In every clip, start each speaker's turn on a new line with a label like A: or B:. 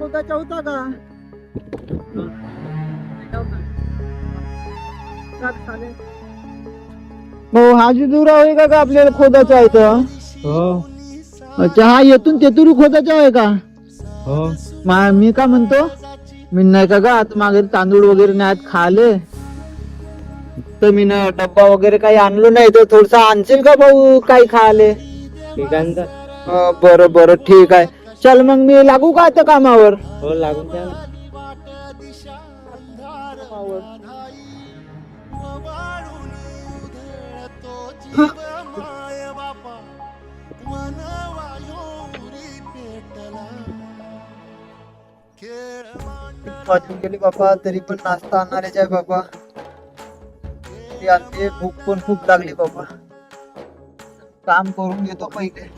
A: होता का? हा जी दूर आहे का का आपल्याला खोदाचा आहे तर
B: हो.
A: अच्छा हा येथून तेथुरी खोदाचा आहे का?
B: हो.
A: मा- मी का म्हणतो? मी नाही का गा आता मागे तांदूळ वगैरे नाही खाले. तर मी ना डब्बा वगैरे काही आणलो नाही तर थोडस आणशील का भाऊ काही खाले?
B: ठीक आहे ना.
A: अं, बरं बरं ठीक आहे. चल मग मी लागू का आता कामावर?
B: हो लागून द्या ना.
A: वाजून गेली बाबा तरी पण नाश्ता आणणारेच आहे बाबा. ते आणते भूक पण खूप लागली बाबा. काम करून घेतो पहिले.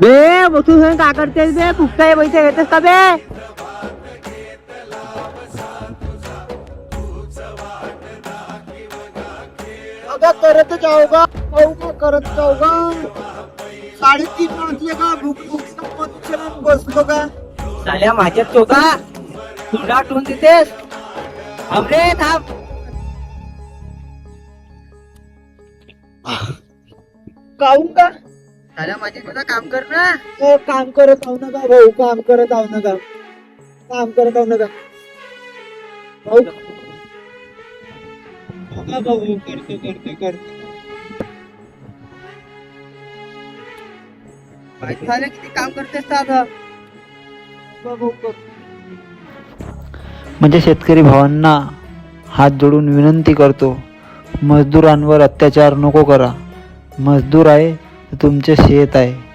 A: बे बसून का करतेस बे? फुकटाय पैसे घेतेस का बे? अगं करत जाऊ का का करत जाऊ का साडेतीन वाजले का भूक भूक संपत बसलो का
B: साल्या माझ्या चोगा तुला आठवून देतेस. अमरे थांब.
A: काहून का?
B: माझे तुला काम कर ना.
A: ए, काम करत आहो नका भाऊ काम करत आहो नका. काम करत आहो नका. भाऊ. हा भाऊ करतो करतो करतो.
B: किती काम करतेस आता?
C: म्हणजे शेतकरी भावांना हात जोडून विनंती करतो मजदूरांवर अत्याचार नको करा. मजदूर आहे तुमचे शेत आहे.